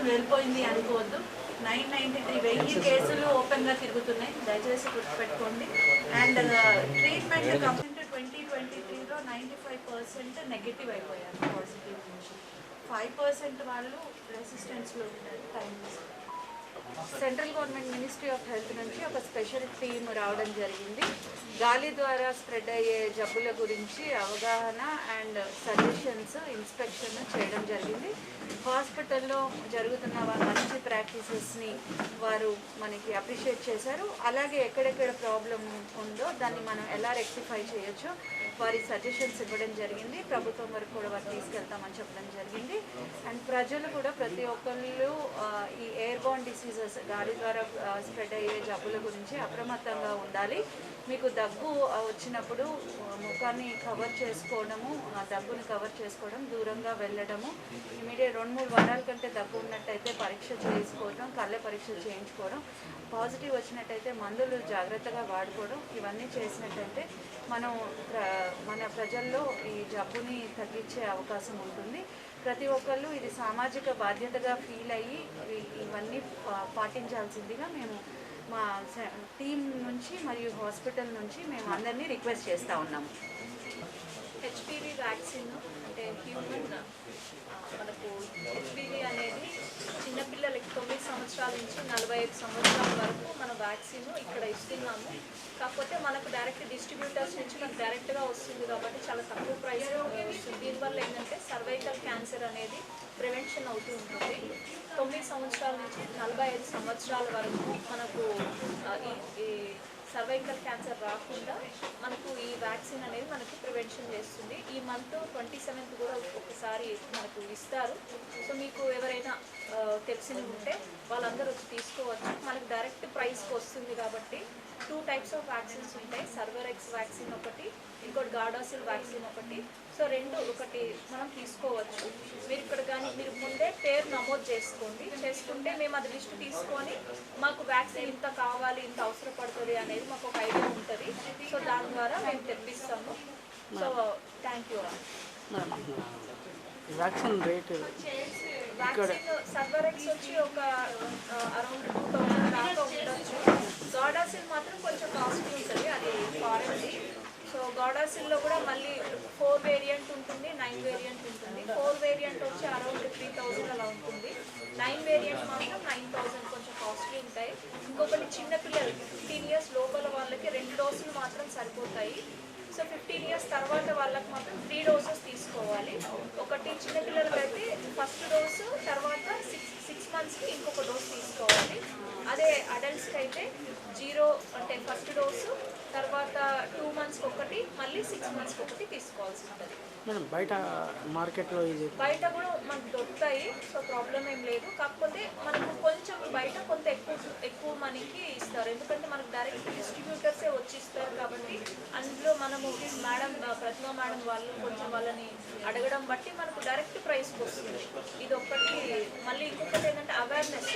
మొత్తం వెళ్ళిపోయింది అనుకోవద్దు. నైన్ నైన్టీ త్రీ వెయ్యి కేసులు ఓపెన్గా తిరుగుతున్నాయి. దయచేసి గుర్తుపెట్టుకోండి. And treatment complete twenty twenty త్రీలో నైంటీ ఫైవ్ పర్సెంట్ నెగిటివ్ అయిపోయారు. పాజిటివ్ నుంచి. ఫైవ్ పర్సెంట్ వాళ్ళు రెసిస్టెన్స్లో ఉంటారు time central government ministry of health నుంచి ఒక స్పెషల్ టీమ్ రావడం జరిగింది. గాలి ద్వారా స్ప్రెడ్ అయ్యే జబ్బుల గురించి అవగాహన అండ్ సజెషన్స్ ఇన్స్పెక్షన్ చేయడం జరిగింది. హాస్పిటల్లో జరుగుతున్న వారి మంచి ప్రాక్టీసెస్ని వారు మనకి అప్రిషియేట్ చేశారు. అలాగే ఎక్కడెక్కడ ప్రాబ్లం ఉందో దాన్ని మనం ఎలా రెక్టిఫై చేయొచ్చో వారి సజెషన్స్ ఇవ్వడం జరిగింది. ప్రభుత్వం వరకు కూడా వారు తీసుకెళ్తామని చెప్పడం జరిగింది. అండ్ ప్రజలు కూడా ప్రతి ఒక్కళ్ళు ఆ, డిసీజెస్ గాలి ద్వారా స్ప్రెడ్ అయ్యే జబ్బుల గురించి అప్రమత్తంగా ఉండాలి. మీకు దగ్గు వచ్చినప్పుడు ముఖాన్ని కవర్ చేసుకోవడము ఆ దగ్గుని కవర్ చేసుకోవడం దూరంగా వెళ్ళడము ఇమీడియట్ రెండు మూడు వారాల కంటే దగ్గు ఉన్నట్టయితే పరీక్ష చేసుకోవడం కళ్ళ పరీక్ష చేయించుకోవడం పాజిటివ్ వచ్చినట్టయితే మందులు జాగ్రత్తగా వాడుకోవడం ఇవన్నీ చేసినట్టయితే మనం మన ప్రజల్లో ఈ జబ్బుని తగ్గించే అవకాశం ఉంటుంది. ప్రతి ఒక్కళ్ళు ఇది సామాజిక బాధ్యతగా ఫీల్ అయ్యి ఇవన్నీ పా- పాటించాల్సిందిగా మేము మా టీం నుంచి మరియు హాస్పిటల్ నుంచి మేము అందరినీ రిక్వెస్ట్ చేస్తూ ఉన్నాము. హెచ్పివి వ్యాక్సిన్ అంటే హ్యూమన్ మనకు హెచ్పివి అనేది చిన్నపిల్లలకి తొమ్మిది సంవత్సరాల నుంచి నలభై ఐదు సంవత్సరాల వరకు మన వ్యాక్సిన్ ఇక్కడ ఇస్తున్నాము. కాకపోతే మనకు డైరెక్ట్ డిస్ట్రిబ్యూటర్స్ నుంచి మనకు డైరెక్ట్గా వస్తుంది కాబట్టి చాలా తక్కువ ప్రైస్ వస్తుంది. వల్ల ఏంటంటే సర్వైకల్ క్యాన్సర్ అనేది ప్రివెన్షన్ అవుతూ ఉంటుంది. తొమ్మిది సంవత్సరాల నుంచి నలభై ఐదు సంవత్సరాల వరకు మనకు ఈ ఈ సర్వైకల్ క్యాన్సర్ రాకుండా మనకు ఈ వ్యాక్సిన్ అనేది మనకి ప్రివెన్షన్ చేస్తుంది. ఈ మంత్ ట్వంటీ సెవెంత్ కూడా ఒకసారి మనకు ఇస్తారు. సో మీకు ఎవరైనా ఆ, తెలిసినవి ఉంటే వాళ్ళందరూ వచ్చి తీసుకోవచ్చు. మనకు డైరెక్ట్ ప్రైస్కి వస్తుంది కాబట్టి టూ టైప్స్ ఆఫ్ వ్యాక్సిన్స్ ఉంటాయి. సర్వరెక్స్ వ్యాక్సిన్ ఒకటి ఇంకోటి గార్డాసిల్ వ్యాక్సిన్ ఒకటి. సో రెండు ఒకటి మనం తీసుకోవచ్చు. మీరు ఇక్కడ కానీ మీరు ముందే పేరు నమోదు చేసుకోండి. చేసుకుంటే మేము అది లిస్ట్ తీసుకొని మాకు వ్యాక్సిన్ ఇంత కావాలి ఇంత అవసరపడుతుంది అనేది మాకు ఒక ఐడియా ఉంటుంది. సో దాని ద్వారా మేము తెప్పిస్తాము. So thank you vaccine rate vaccine Cervarix వచ్చి ఒక అరౌండ్ టూ థౌసండ్ దాకా ఉండొచ్చు. గాడాసిల్ మాత్రం కొంచెం కాస్ట్లీ ఉంటుంది అది ఫారెన్ది సో గాడాసిల్లో కూడా మళ్ళీ ఫోర్ వేరియంట్ ఉంటుంది నైన్ వేరియంట్ ఉంటుంది. ఫోర్ వేరియంట్ వచ్చి అరౌండ్ త్రీ థౌసండ్ అలా ఉంటుంది. నైన్ వేరియంట్ మాత్రం నైన్ థౌసండ్ కొంచెం కాస్ట్లీ ఉంటాయి. ఇంకొకటి చిన్నపిల్లలు ఫిఫ్టీన్ ఇయర్స్ లోపల వాళ్ళకి రెండు డోసులు మాత్రం సరిపోతాయి. సో ఫిఫ్టీన్ ఇయర్స్ తర్వాత వాళ్ళకి మాత్రం త్రీ డోసెస్ తీసుకోవాలి. ఒకటి చిన్నపిల్లలకి అయితే ఫస్ట్ డోసు తర్వాత సిక్స్ సిక్స్ మంత్స్కి ఇంకొక డోస్ తీసుకోవాలి. అదే అడల్ట్స్కి అయితే జీరో అంటే ఫస్ట్ డోసు తర్వాత టూ మంత్స్ ఒకటి మళ్ళీ సిక్స్ మంత్స్కి ఒకటి తీసుకోవాల్సి ఉంటుంది. మేడం బయట మార్కెట్లో ఇది బయట కూడా మనకు దొరుకుతాయి సో ప్రాబ్లం ఏం లేదు. కాకపోతే మనకు కొంచెం బయట కొంత ఎక్కువ ఎక్కువ మనకి ఇస్తారు. ఎందుకంటే మనకు డైరెక్ట్ డిస్ట్రిబ్యూటర్సే వచ్చి ఇస్తారు కాబట్టి అందులో మనము మేడం ప్రతిమ మేడం వాళ్ళు కొంచెం వాళ్ళని అడగడం బట్టి మనకు డైరెక్ట్ ప్రైస్కి వస్తుంది. ఇది ఒక్కటి మళ్ళీ ఇంకొకటి ఏంటంటే అవేర్నెస్